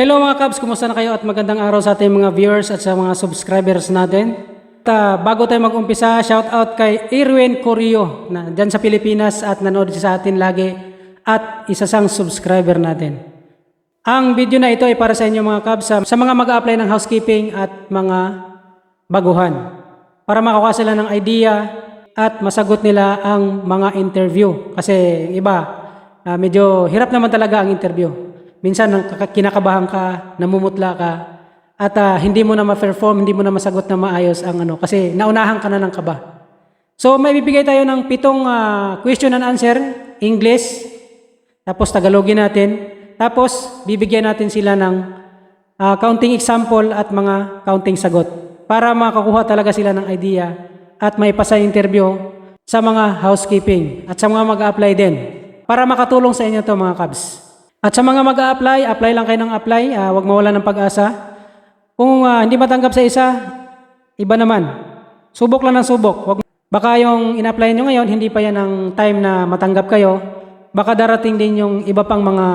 Hello mga Cubs, kumusta na kayo at magandang araw sa ating mga viewers at sa mga subscribers natin. At, bago tayo mag-umpisa, shout out kay Irwin Corio na dyan sa Pilipinas at nanood sa atin lagi at isa sang subscriber natin. Ang video na ito ay para sa inyo mga Cubs sa, sa mga mag-apply ng housekeeping at mga baguhan para makakuha sila ng idea at masagot nila ang mga interview. Kasi iba, ah, medyo hirap naman talaga ang interview. Minsan kinakabahan ka, namumutla ka, at ah, hindi mo na ma-perform, hindi mo na masagot na maayos ang ano, kasi naunahan ka na ng kaba. So may bibigay tayo ng pitong ah, question and answer, English, tapos Tagalogin natin, tapos bibigyan natin sila ng ah, counting example at mga counting sagot para makakuha talaga sila ng idea at may pasa interview sa mga housekeeping at sa mga mag-apply din para makatulong sa inyo to mga Cubs. At sa mga mag-apply, apply lang kayo ng apply, ah, huwag mawala ng pag-asa. Kung ah, hindi matanggap sa isa, iba naman. Subok lang ng subok. Wag, baka yung in-apply nyo ngayon, hindi pa yan ang time na matanggap kayo. Baka darating din yung iba pang mga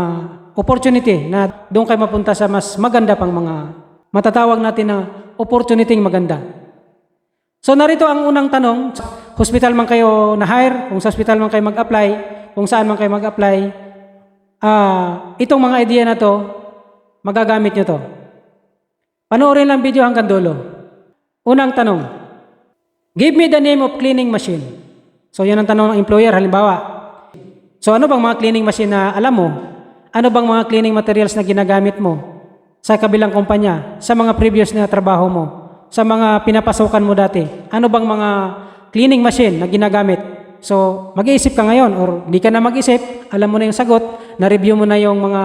opportunity na doon kayo mapunta sa mas maganda pang mga matatawag natin na opportunity maganda. So narito ang unang tanong, hospital man kayo na-hire, kung sa hospital man kayo mag-apply, kung saan man kayo mag-apply, ah, itong mga idea na to, magagamit nyo to. Panoorin lang video hanggang dulo. Unang tanong, give me the name of cleaning machine. So yan ang tanong ng employer, halimbawa. So ano bang mga cleaning machine na alam mo? Ano bang mga cleaning materials na ginagamit mo sa kabilang kumpanya, sa mga previous na trabaho mo, sa mga pinapasukan mo dati? Ano bang mga cleaning machine na ginagamit? So, mag-iisip ka ngayon or di ka na mag-isip, alam mo na yung sagot, na-review mo na yung mga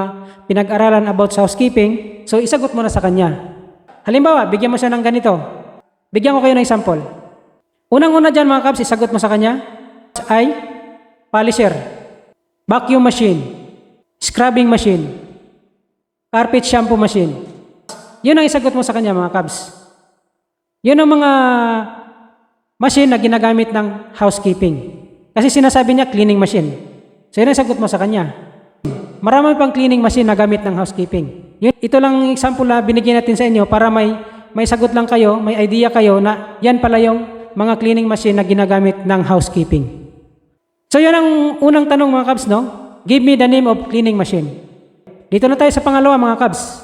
pinag-aralan about housekeeping, so isagot mo na sa kanya. Halimbawa, bigyan mo siya ng ganito. Bigyan ko kayo ng example. Unang-una dyan mga kabs, isagot mo sa kanya ay polisher, vacuum machine, scrubbing machine, carpet shampoo machine. Yun ang isagot mo sa kanya mga kabs. Yun ang mga machine na ginagamit ng housekeeping. Kasi sinasabi niya cleaning machine. So yun ang sagot mo sa kanya. Marami pang cleaning machine na gamit ng housekeeping. Yun, ito lang ang example na binigyan natin sa inyo para may may sagot lang kayo, may idea kayo na yan pala yung mga cleaning machine na ginagamit ng housekeeping. So yun ang unang tanong mga Cubs, no? Give me the name of cleaning machine. Dito na tayo sa pangalawa mga Cubs.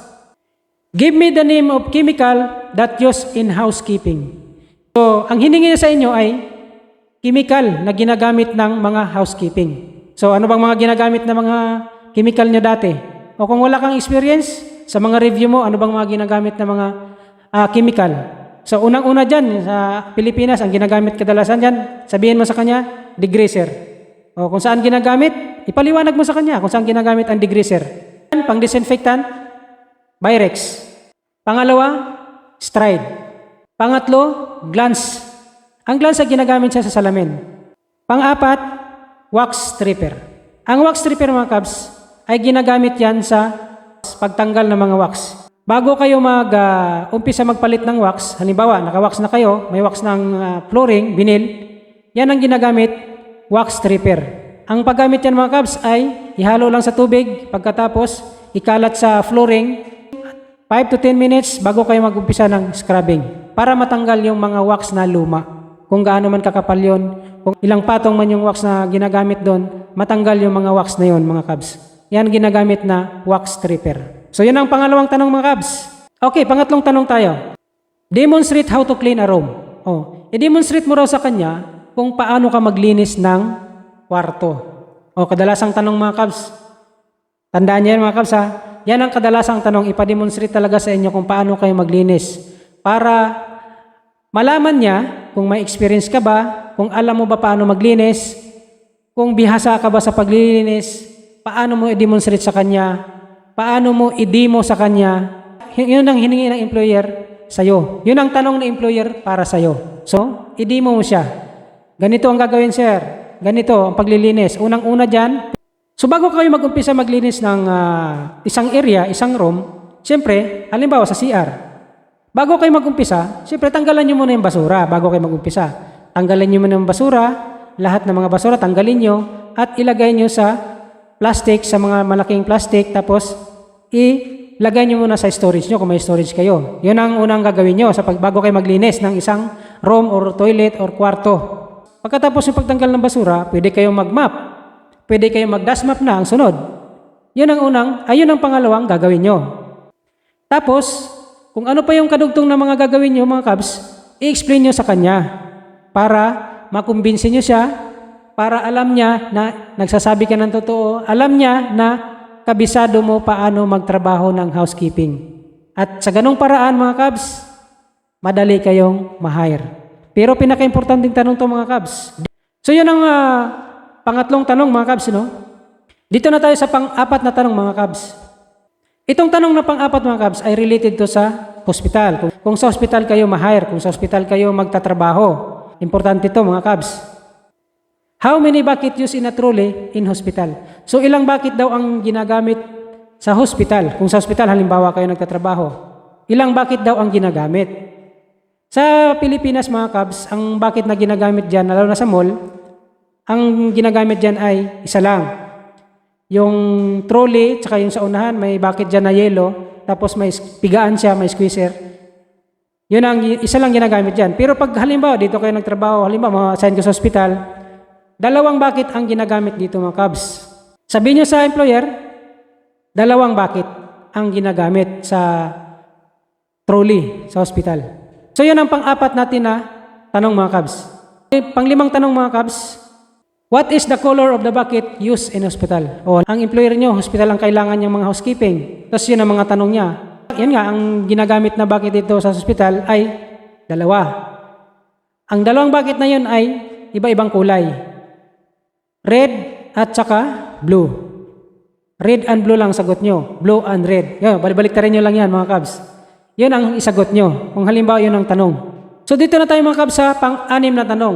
Give me the name of chemical that used in housekeeping. So, ang hiningi niya sa inyo ay chemical na ginagamit ng mga housekeeping. So, ano bang mga ginagamit na mga chemical niyo dati? O kung wala kang experience sa mga review mo, ano bang mga ginagamit na mga ah, chemical? So, unang-una dyan, sa Pilipinas, ang ginagamit kadalasan dyan, sabihin mo sa kanya, degreaser. O kung saan ginagamit, ipaliwanag mo sa kanya kung saan ginagamit ang degreaser. Pang disinfectant, Pyrex. Pangalawa, Stride. Pangatlo, glance. Ang glance ay ginagamit siya sa salamin. Pang-apat, wax stripper. Ang wax stripper mga kabs ay ginagamit yan sa pagtanggal ng mga wax. Bago kayo mag umpisa magpalit ng wax, halimbawa naka-wax na kayo, may wax ng ah, flooring, vinyl, yan ang ginagamit, wax stripper. Ang paggamit yan mga kabs ay ihalo lang sa tubig, pagkatapos ikalat sa flooring, 5 to 10 minutes bago kayo mag-umpisa ng scrubbing para matanggal yung mga wax na luma. Kung gaano man kakapal yun, kung ilang patong man yung wax na ginagamit doon, matanggal yung mga wax na yon mga kabs. Yan ginagamit na wax stripper. So yan ang pangalawang tanong mga kabs. Okay, pangatlong tanong tayo. Demonstrate how to clean a room. Oh, i-demonstrate mo raw sa kanya kung paano ka maglinis ng kwarto. O kadalasang tanong mga kabs, Tandaan niyo yan mga kabs ha. Yan ang kadalasang tanong, ipademonstrate talaga sa inyo kung paano kayo maglinis. Para malaman niya kung may experience ka ba, kung alam mo ba paano maglinis, kung bihasa ka ba sa paglilinis, paano mo i-demonstrate sa kanya, paano mo i-demo sa kanya. Yun ang hiningi ng employer sa'yo. Yun ang tanong ng employer para sa'yo. So, i-demo mo siya. Ganito ang gagawin, sir. Ganito ang paglilinis. Unang-una dyan, So bago kayo mag-umpisa maglinis ng ah, isang area, isang room, siyempre, halimbawa sa CR, bago kayo mag-umpisa, siyempre tanggalan nyo muna yung basura bago kayo mag-umpisa. Tanggalan nyo muna yung basura, lahat ng mga basura tanggalin nyo at ilagay nyo sa plastic, sa mga malaking plastic, tapos i lagay nyo muna sa storage nyo kung may storage kayo. Yun ang unang gagawin nyo sa pag, bago kayo maglinis ng isang room or toilet or kwarto. Pagkatapos yung pagtanggal ng basura, pwede kayong mag-map. Pwede kayong mag-dust map na ang sunod. Yun ang unang, ayun ang pangalawang gagawin nyo. Tapos, kung ano pa yung kadugtong na mga gagawin nyo mga kabs, i-explain nyo sa kanya para makumbinsin nyo siya, para alam niya na nagsasabi ka ng totoo, alam niya na kabisado mo paano magtrabaho ng housekeeping. At sa ganong paraan mga kabs, madali kayong ma-hire. Pero pinaka-importanting tanong to mga kabs. So yun ang ah, pangatlong tanong mga kabs, no? Dito na tayo sa pang-apat na tanong mga kabs. Itong tanong na pang-apat mga kabs ay related to sa hospital. Kung, kung sa hospital kayo ma-hire, kung sa hospital kayo magtatrabaho. Importante to mga kabs. How many bucket use in a trolley in hospital? So ilang bucket daw ang ginagamit sa hospital? Kung sa hospital halimbawa kayo nagtatrabaho, ilang bucket daw ang ginagamit? Sa Pilipinas mga kabs, ang bucket na ginagamit dyan, lalo na sa mall, ang ginagamit dyan ay isa lang. Yung trolley, tsaka yung sa unahan, may bucket dyan na yellow, tapos may pigaan siya, may squeezer. Yun ang isa lang ginagamit dyan. Pero pag halimbawa dito kayo nagtrabaho, halimbawa ma-assign ka sa hospital, dalawang bucket ang ginagamit dito mga kabs. Sabihin nyo sa employer, dalawang bucket ang ginagamit sa trolley sa hospital. So yun ang pang-apat natin na tanong mga kabs. Panglimang tanong mga kabs, What is the color of the bucket used in hospital? O, ang employer nyo, hospital ang kailangan niyang mga housekeeping. Tapos yun ang mga tanong niya. Yan nga, ang ginagamit na bucket dito sa hospital ay dalawa. Ang dalawang bucket na yun ay iba-ibang kulay. Red at saka blue. Red and blue lang sagot nyo. Blue and red. Yan, balibalik rin nyo lang yan mga kabs. Yun ang isagot nyo. Kung halimbawa yun ang tanong. So dito na tayo mga kabs sa pang-anim na tanong.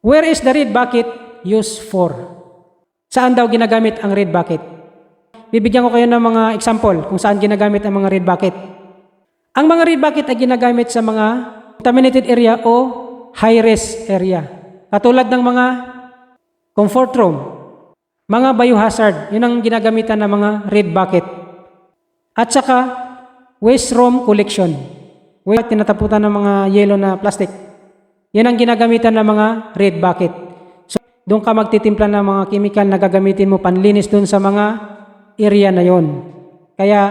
Where is the red bucket used for? Saan daw ginagamit ang red bucket? Bibigyan ko kayo ng mga example kung saan ginagamit ang mga red bucket. Ang mga red bucket ay ginagamit sa mga contaminated area o high-risk area. Katulad ng mga comfort room, mga biohazard, yun ang ginagamitan ng mga red bucket. At saka waste room collection. Waste tinataputan ng mga yellow na plastic. Yan ang ginagamitan ng mga red bucket. So, doon ka magtitimpla ng mga chemical na gagamitin mo panlinis doon sa mga area na yon. Kaya,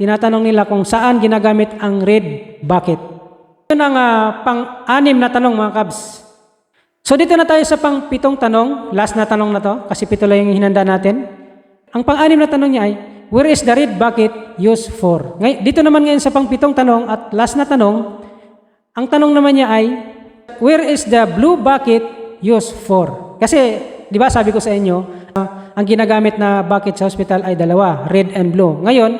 tinatanong nila kung saan ginagamit ang red bucket. Yun ang ah, pang-anim na tanong mga kabs. So dito na tayo sa pang-pitong tanong, last na tanong na to, kasi pito lang yung hinanda natin. Ang pang-anim na tanong niya ay, where is the red bucket used for? Ngay dito naman ngayon sa pang-pitong tanong at last na tanong, ang tanong naman niya ay, where is the blue bucket used for? Kasi, di ba sabi ko sa inyo, ah, ang ginagamit na bucket sa hospital ay dalawa, red and blue. Ngayon,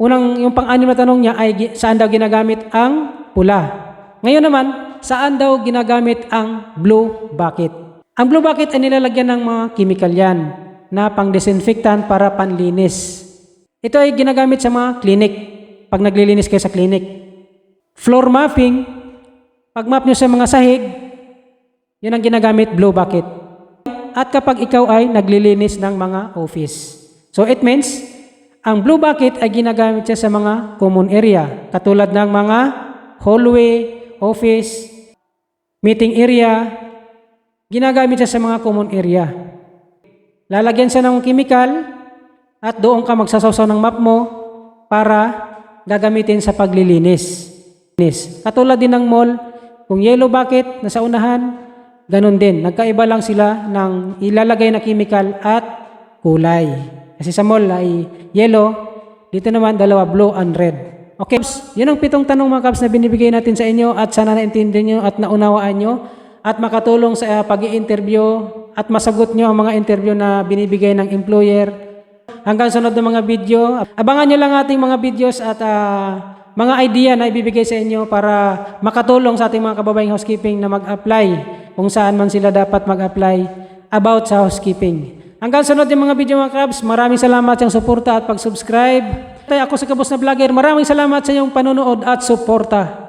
unang yung pang-anim na tanong niya ay saan daw ginagamit ang pula. Ngayon naman, saan daw ginagamit ang blue bucket? Ang blue bucket ay nilalagyan ng mga chemical yan na pang-disinfectant para panlinis. Ito ay ginagamit sa mga clinic pag naglilinis kayo sa clinic. Floor mopping, pag map nyo sa mga sahig, yun ang ginagamit blue bucket. At kapag ikaw ay naglilinis ng mga office. So it means, ang blue bucket ay ginagamit siya sa mga common area, katulad ng mga hallway, office, meeting area, ginagamit siya sa mga common area. Lalagyan siya ng chemical at doon ka magsasawsaw ng map mo para gagamitin sa paglilinis. Linis. Katulad din ng mall, kung yellow bucket na sa unahan, ganun din. Nagkaiba lang sila ng ilalagay na chemical at kulay. Kasi sa mall ay yellow, dito naman dalawa blue and red. Okay, yun ang pitong tanong mga kaps na binibigay natin sa inyo at sana naintindihan nyo at naunawaan nyo at makatulong sa pag interview at masagot nyo ang mga interview na binibigay ng employer. Hanggang sunod ng mga video, abangan nyo lang ating mga videos at ah, mga idea na ibibigay sa inyo para makatulong sa ating mga kababayang housekeeping na mag-apply kung saan man sila dapat mag-apply about sa housekeeping. Hanggang sunod yung mga video mga crabs, maraming salamat sa suporta at pag-subscribe. Tayo ako sa Kabos na Vlogger, maraming salamat sa iyong panonood at suporta.